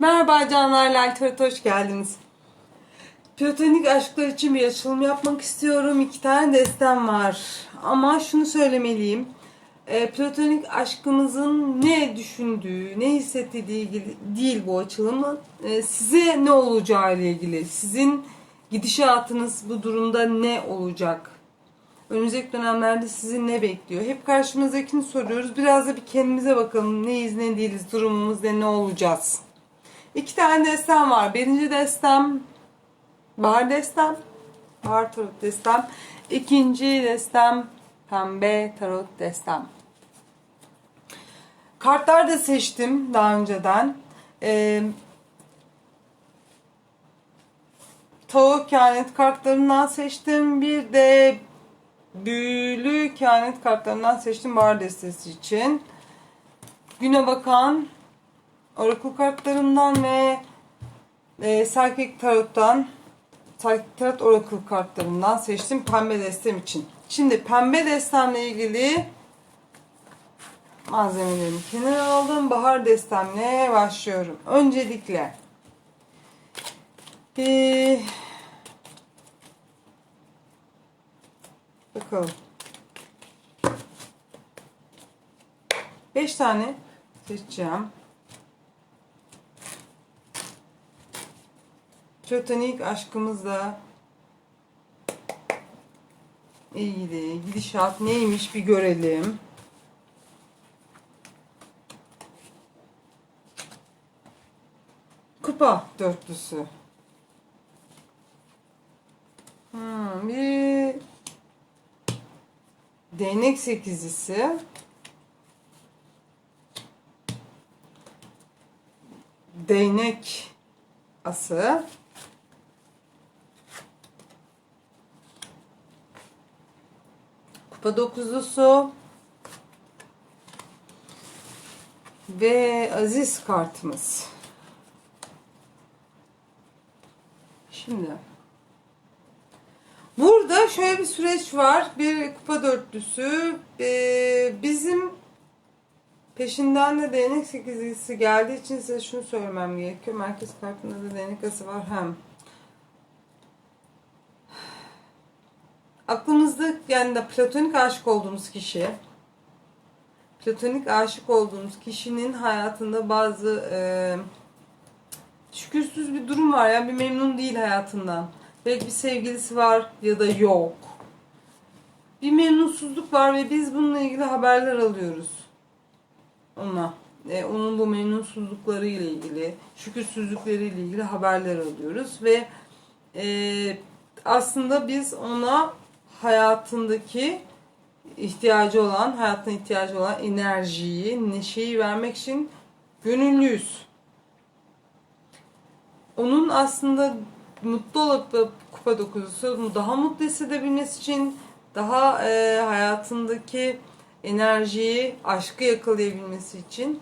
Merhaba canlar, Lightheart'a hoş geldiniz. Platonik aşklar için bir açılım yapmak istiyorum. İki tane destem var. Ama şunu söylemeliyim. E, platonik aşkımızın ne düşündüğü, ne hissettiği ilgili değil bu açılımın. E, size ne olacağı ile ilgili. Sizin gidişatınız bu durumda ne olacak? Önümüzdeki dönemlerde sizi ne bekliyor? Hep karşımızdakini soruyoruz. Biraz da bir kendimize bakalım. Neyiz, ne değiliz, durumumuz ne, ne olacağız? İki tane destem var. Birinci destem bahar destem. Bahar tarot destem. İkinci destem pembe tarot destem. Kartlar da seçtim daha önceden. Ee, Tavuk kehanet kartlarından seçtim. Bir de büyülü kehanet kartlarından seçtim bahar destesi için. Güne bakan Oracle kartlarından ve e, Psychic Tarot'tan Psychic Tarot Oracle kartlarından seçtim pembe destem için. Şimdi pembe destemle ilgili malzemelerimi kenara aldım. Bahar destemle başlıyorum. Öncelikle ee, bakalım 5 tane seçeceğim. Platonik aşkımızla ilgili gidişat neymiş bir görelim. Kupa dörtlüsü. Hmm, bir değnek sekizlisi. Değnek ası. Kupa dokuzlusu. Ve aziz kartımız. Şimdi. Burada şöyle bir süreç var. Bir kupa dörtlüsü. Ee, bizim peşinden de değnek sekizlisi geldiği için size şunu söylemem gerekiyor. Merkez kartında da değnek ası var hem. Aklımızda yani de platonik aşık olduğumuz kişi platonik aşık olduğumuz kişinin hayatında bazı e, şükürsüz bir durum var. Yani bir memnun değil hayatından. Belki bir sevgilisi var ya da yok. Bir memnunsuzluk var ve biz bununla ilgili haberler alıyoruz. Ona. E, onun bu memnunsuzlukları ile ilgili, şükürsüzlükleri ile ilgili haberler alıyoruz ve e, aslında biz ona hayatındaki ihtiyacı olan, hayatına ihtiyacı olan enerjiyi, neşeyi vermek için gönüllüyüz. Onun aslında mutlu olup kupa dokuzusu daha mutlu hissedebilmesi için daha e, hayatındaki enerjiyi, aşkı yakalayabilmesi için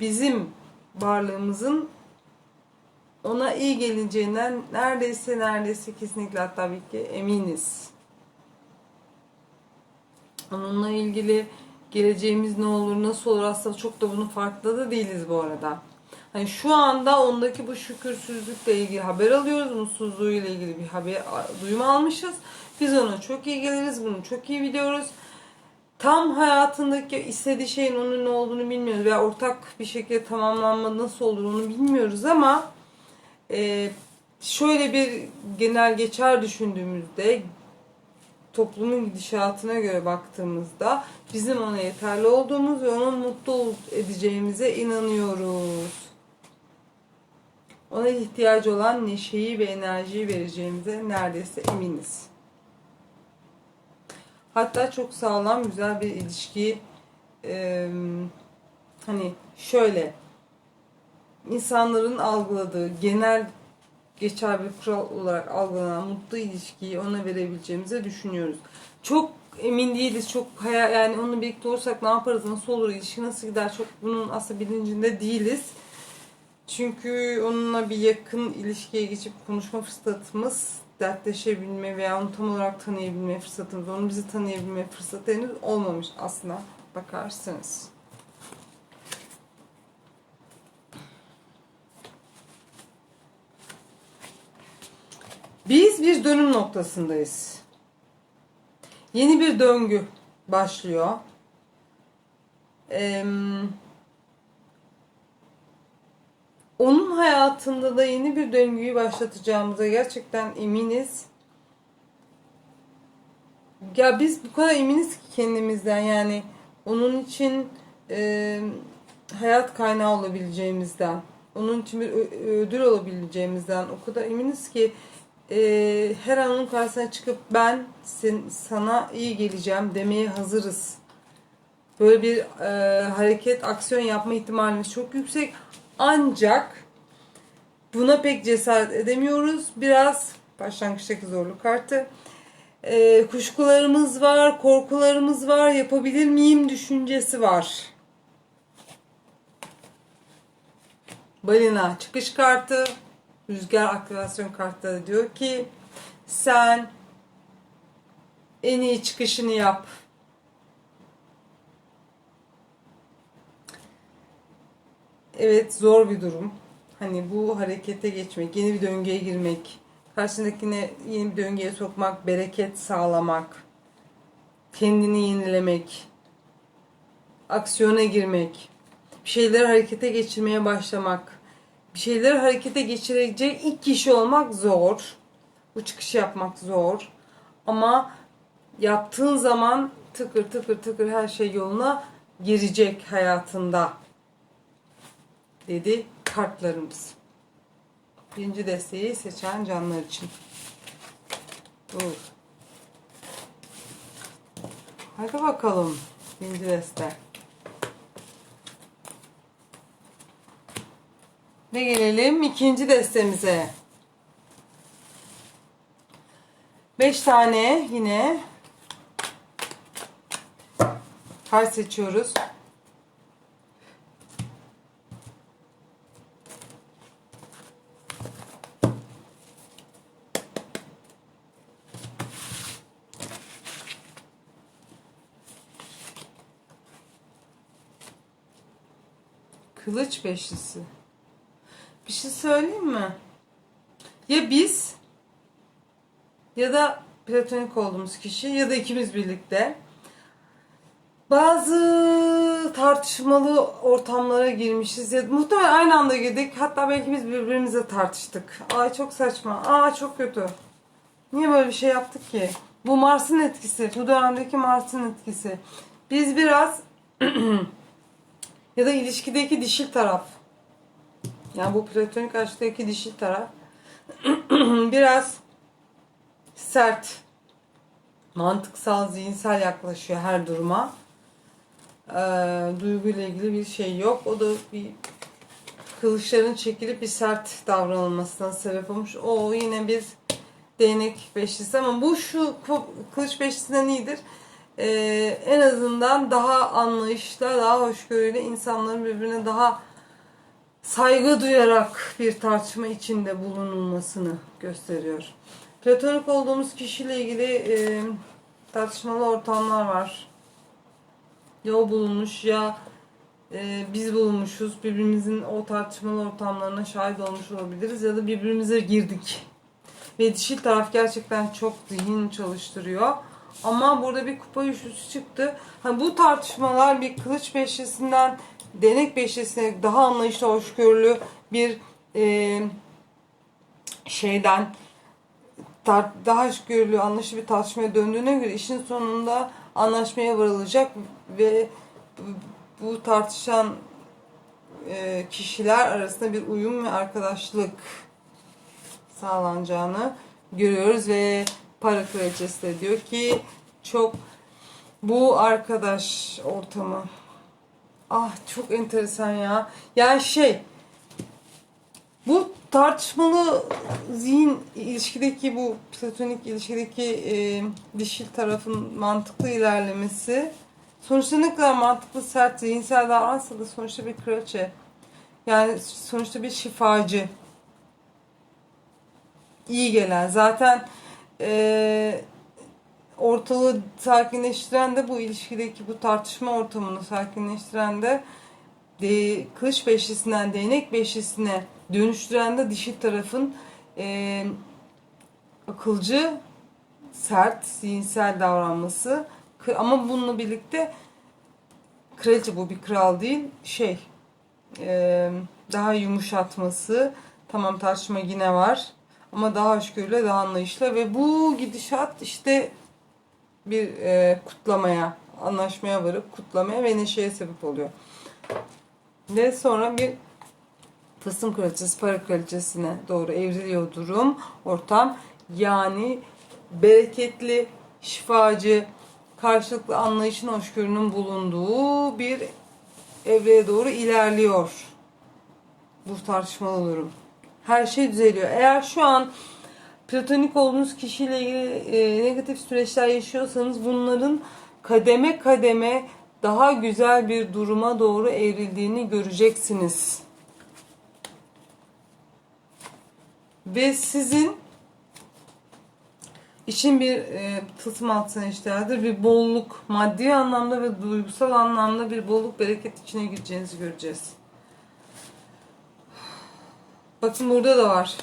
bizim varlığımızın ona iyi geleceğinden neredeyse neredeyse kesinlikle hatta belki eminiz. Onunla ilgili geleceğimiz ne olur, nasıl olur aslında çok da bunun farkında da değiliz bu arada. Hani şu anda ondaki bu şükürsüzlükle ilgili haber alıyoruz. Mutsuzluğuyla ilgili bir haber duyum almışız. Biz ona çok iyi geliriz. Bunu çok iyi biliyoruz. Tam hayatındaki istediği şeyin onun ne olduğunu bilmiyoruz. Veya ortak bir şekilde tamamlanma nasıl olur onu bilmiyoruz ama e, şöyle bir genel geçer düşündüğümüzde toplumun gidişatına göre baktığımızda bizim ona yeterli olduğumuz ve onun mutlu edeceğimize inanıyoruz. Ona ihtiyacı olan neşeyi ve enerjiyi vereceğimize neredeyse eminiz. Hatta çok sağlam güzel bir ilişki e, hani şöyle insanların algıladığı genel geçer bir kural olarak algılanan mutlu ilişkiyi ona verebileceğimize düşünüyoruz. Çok emin değiliz. Çok hayal yani onunla birlikte olursak ne yaparız, nasıl olur, ilişki nasıl gider çok bunun aslında bilincinde değiliz. Çünkü onunla bir yakın ilişkiye geçip konuşma fırsatımız, dertleşebilme veya onu tam olarak tanıyabilme fırsatımız, onun bizi tanıyabilme fırsatı henüz olmamış aslında bakarsınız. Biz bir dönüm noktasındayız. Yeni bir döngü başlıyor. Eee, onun hayatında da yeni bir döngüyü başlatacağımıza gerçekten eminiz. Ya biz bu kadar eminiz ki kendimizden yani onun için eee, hayat kaynağı olabileceğimizden, onun için bir ödül olabileceğimizden o kadar eminiz ki eee, her an onun karşısına çıkıp ben sen, sana iyi geleceğim demeye hazırız. Böyle bir eee, hareket, aksiyon yapma ihtimalimiz çok yüksek. Ancak buna pek cesaret edemiyoruz. Biraz başlangıçtaki zorluk kartı. Eee, kuşkularımız var, korkularımız var, yapabilir miyim düşüncesi var. Balina çıkış kartı, rüzgar aktivasyon kartları diyor ki sen en iyi çıkışını yap. Evet zor bir durum. Hani bu harekete geçmek, yeni bir döngüye girmek, karşındakine yeni bir döngüye sokmak, bereket sağlamak, kendini yenilemek, aksiyona girmek, bir şeyleri harekete geçirmeye başlamak, bir şeyleri harekete geçirecek ilk kişi olmak zor. Bu çıkışı yapmak zor. Ama yaptığın zaman tıkır tıkır tıkır her şey yoluna girecek hayatında. Dedi kartlarımız. Birinci desteği seçen canlar için. Dur. Hadi bakalım. Birinci deste. Ve gelelim ikinci destemize. Beş tane yine kart seçiyoruz. Kılıç beşlisi. Bir şey söyleyeyim mi? Ya biz ya da platonik olduğumuz kişi ya da ikimiz birlikte bazı tartışmalı ortamlara girmişiz ya muhtemelen aynı anda girdik hatta belki biz birbirimizle tartıştık. Ay çok saçma. Aa çok kötü. Niye böyle bir şey yaptık ki? Bu Mars'ın etkisi. Bu dönemdeki Mars'ın etkisi. Biz biraz ya da ilişkideki dişil taraf. Yani bu platonik aşktaki dişil taraf biraz sert, mantıksal, zihinsel yaklaşıyor her duruma. Ee, duyguyla ilgili bir şey yok. O da bir kılıçların çekilip bir sert davranılmasına sebep olmuş. O yine bir değnek beşlisi ama bu şu kılıç beşlisinden iyidir. Ee, en azından daha anlayışla, daha hoşgörüyle insanların birbirine daha saygı duyarak bir tartışma içinde bulunulmasını gösteriyor. Platonik olduğumuz kişiyle ilgili e, tartışmalı ortamlar var. Ya o bulunmuş ya e, biz bulunmuşuz. Birbirimizin o tartışmalı ortamlarına şahit olmuş olabiliriz ya da birbirimize girdik. Ve dişil taraf gerçekten çok zihin çalıştırıyor. Ama burada bir kupa üçlüsü çıktı. Hani bu tartışmalar bir kılıç beşlisinden denek beşlisine daha anlayışlı, hoşgörülü bir e, şeyden daha hoşgörülü, anlayışlı bir tartışmaya döndüğüne göre işin sonunda anlaşmaya varılacak ve bu tartışan e, kişiler arasında bir uyum ve arkadaşlık sağlanacağını görüyoruz ve para kraliçesi de diyor ki çok bu arkadaş ortamı ah çok enteresan ya. Yani şey bu tartışmalı zihin ilişkideki bu platonik ilişkideki e, dişil tarafın mantıklı ilerlemesi sonuçta ne kadar mantıklı sert zihinsel davransa da sonuçta bir kraliçe. Yani sonuçta bir şifacı. İyi gelen. Zaten e, ortalığı sakinleştiren de bu ilişkideki bu tartışma ortamını sakinleştiren de de, kılıç beşlisinden değnek beşlisine dönüştüren de dişil tarafın e, akılcı, sert, zihinsel davranması. Ama bununla birlikte kraliçe bu bir kral değil şey e, daha yumuşatması tamam tartışma yine var ama daha hoşgörüyle daha anlayışla ve bu gidişat işte bir e, kutlamaya anlaşmaya varıp kutlamaya ve neşeye sebep oluyor. Ve sonra bir Tılsım kraliçesi para kraliçesine doğru evriliyor durum ortam. Yani bereketli, şifacı, karşılıklı anlayışın, hoşgörünün bulunduğu bir evreye doğru ilerliyor. Bu tartışmalı durum. Her şey düzeliyor. Eğer şu an platonik olduğunuz kişiyle ilgili e, negatif süreçler yaşıyorsanız bunların kademe kademe daha güzel bir duruma doğru evrildiğini göreceksiniz. Ve sizin için bir e, tılsım altına işlerdir. Bir bolluk, maddi anlamda ve duygusal anlamda bir bolluk, bereket içine gireceğinizi göreceğiz. Bakın burada da var.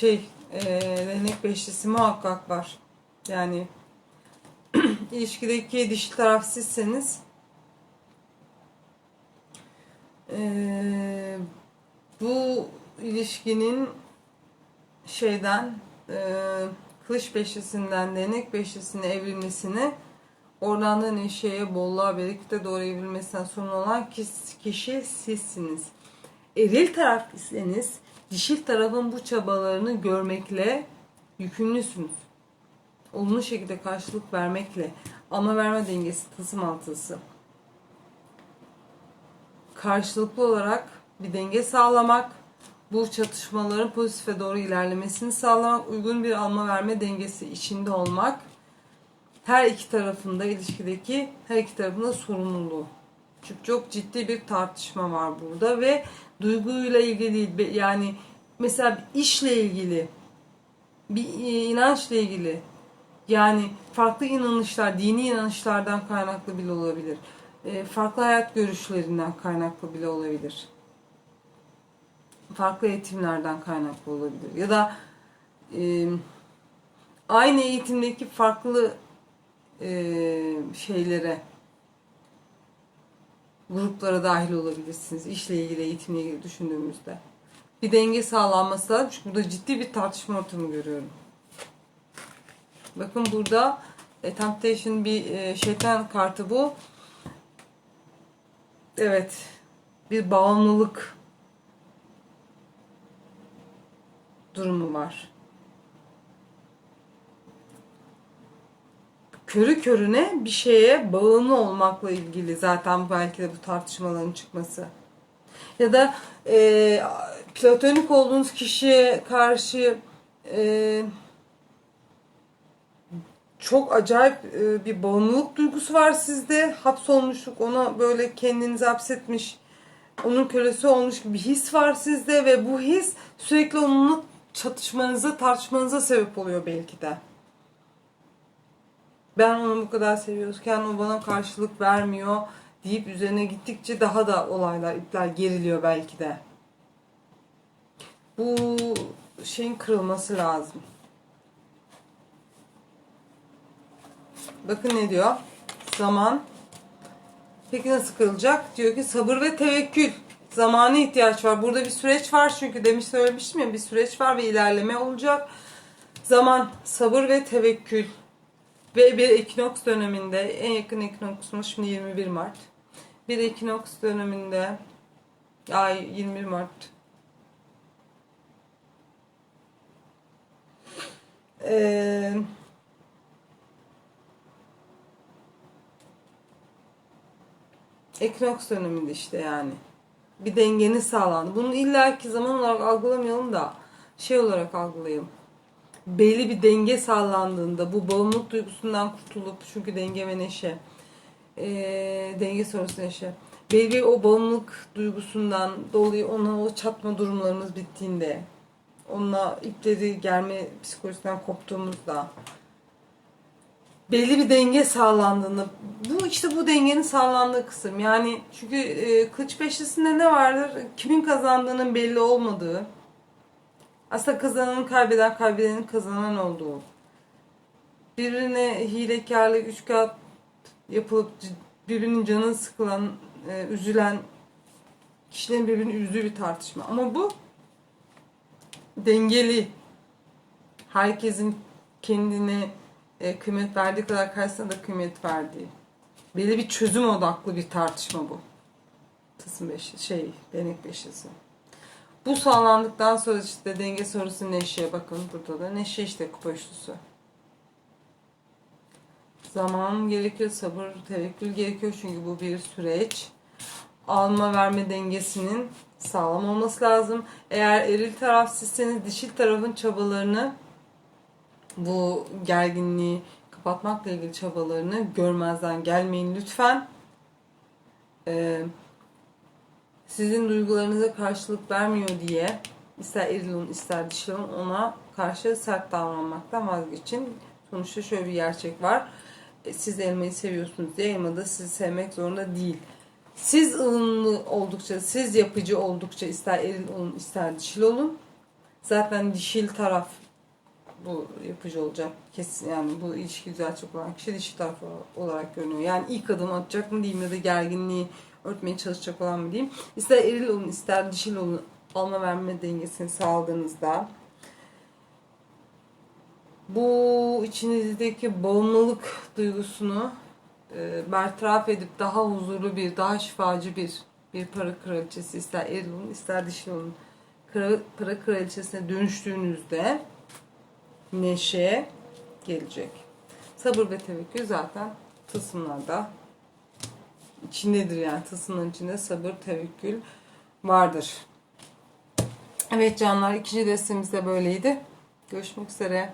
Şey, e, değnek beşlisi muhakkak var. Yani ilişkideki dişi taraf sizseniz e, bu ilişkinin şeyden e, kılıç beşlisinden değnek beşlisine evrilmesini oradan da neşeye, bolluğa, berekete doğru evrilmesinden sonra olan kis- kişi sizsiniz. Eril taraf iseniz dişil tarafın bu çabalarını görmekle yükümlüsünüz. Olumlu şekilde karşılık vermekle alma verme dengesi tılsım altısı. Karşılıklı olarak bir denge sağlamak, bu çatışmaların pozitife doğru ilerlemesini sağlamak, uygun bir alma verme dengesi içinde olmak, her iki tarafında ilişkideki her iki tarafında sorumluluğu. Çünkü çok ciddi bir tartışma var burada ve duyguyla ilgili değil. Yani mesela işle ilgili, bir inançla ilgili yani farklı inanışlar, dini inanışlardan kaynaklı bile olabilir. E, Farklı hayat görüşlerinden kaynaklı bile olabilir farklı eğitimlerden kaynaklı olabilir. Ya da e, aynı eğitimdeki farklı e, şeylere gruplara dahil olabilirsiniz. İşle ilgili, eğitimle ilgili düşündüğümüzde. Bir denge sağlanması lazım. Çünkü burada ciddi bir tartışma ortamı görüyorum. Bakın burada e, Temptation bir e, şeytan kartı bu. Evet. Bir bağımlılık durumu var. Körü körüne bir şeye bağımlı olmakla ilgili zaten belki de bu tartışmaların çıkması. Ya da e, platonik olduğunuz kişiye karşı e, çok acayip e, bir bağımlılık duygusu var sizde. Hapsolmuşluk, ona böyle kendinizi hapsetmiş, onun kölesi olmuş gibi bir his var sizde ve bu his sürekli onunla çatışmanıza, tartışmanıza sebep oluyor belki de. Ben onu bu kadar seviyorken o bana karşılık vermiyor deyip üzerine gittikçe daha da olaylar, ipler geriliyor belki de. Bu şeyin kırılması lazım. Bakın ne diyor? Zaman. Peki nasıl kırılacak? Diyor ki sabır ve tevekkül. Zamana ihtiyaç var. Burada bir süreç var çünkü demiş söylemiştim ya bir süreç var ve ilerleme olacak. Zaman, sabır ve tevekkül. Ve bir ekinoks döneminde en yakın ekinoksumuz şimdi 21 Mart. Bir ekinoks döneminde ay 21 Mart. Eee Ekinoks döneminde işte yani. Bir dengenin sağlandı. Bunu illaki zaman olarak algılamayalım da şey olarak algılayalım. Belli bir denge sağlandığında bu bağımlılık duygusundan kurtulup çünkü denge ve neşe ee, denge sonrası neşe belli o bağımlılık duygusundan dolayı ona o çatma durumlarımız bittiğinde onunla ipleri germe psikolojisinden koptuğumuzda belli bir denge sağlandığını bu işte bu dengenin sağlandığı kısım. Yani çünkü e, kılıç beşlisinde ne vardır? Kimin kazandığının belli olmadığı Aslında kazananın kaybeden, kaybedenin kazanan olduğu. Birbirine hilekarlık, üç kağıt yapılıp birbirinin canını sıkılan, e, üzülen kişilerin birbirini üzdüğü bir tartışma. Ama bu dengeli. Herkesin kendine e, kıymet verdiği kadar karşısına da kıymet verdiği. Belli bir çözüm odaklı bir tartışma bu. Tısım beşi, şey, denek beşisi. Bu sağlandıktan sonra işte denge sorusu Neşe'ye bakın burada da. Neşe işte kupa üçlüsü. Zaman gerekiyor, sabır, tevekkül gerekiyor çünkü bu bir süreç. Alma verme dengesinin sağlam olması lazım. Eğer eril taraf sizseniz dişil tarafın çabalarını bu gerginliği kapatmakla ilgili çabalarını görmezden gelmeyin lütfen. Ee, sizin duygularınıza karşılık vermiyor diye ister eril olun ister dişil olun ona karşı sert davranmaktan vazgeçin. Sonuçta şöyle bir gerçek var. E, Siz elmayı seviyorsunuz diye elma da sizi sevmek zorunda değil. Siz ılımlı oldukça, siz yapıcı oldukça ister eril olun ister dişil olun. Zaten dişil taraf bu yapıcı olacak. Kesin yani bu ilişki düzeltecek olan kişi dişi taraf olarak görünüyor. Yani ilk adım atacak mı diyeyim ya da gerginliği örtmeye çalışacak olan mı diyeyim. İster eril olun ister dişil olun alma verme dengesini sağladığınızda bu içinizdeki bağımlılık duygusunu e, bertaraf edip daha huzurlu bir, daha şifacı bir bir para kraliçesi ister eril olun ister dişil olun para kraliçesine dönüştüğünüzde neşe gelecek. Sabır ve tevekkül zaten tılsımlarda içindedir yani tılsımların içinde sabır, tevekkül vardır. Evet canlar ikinci destemiz de böyleydi. Görüşmek üzere.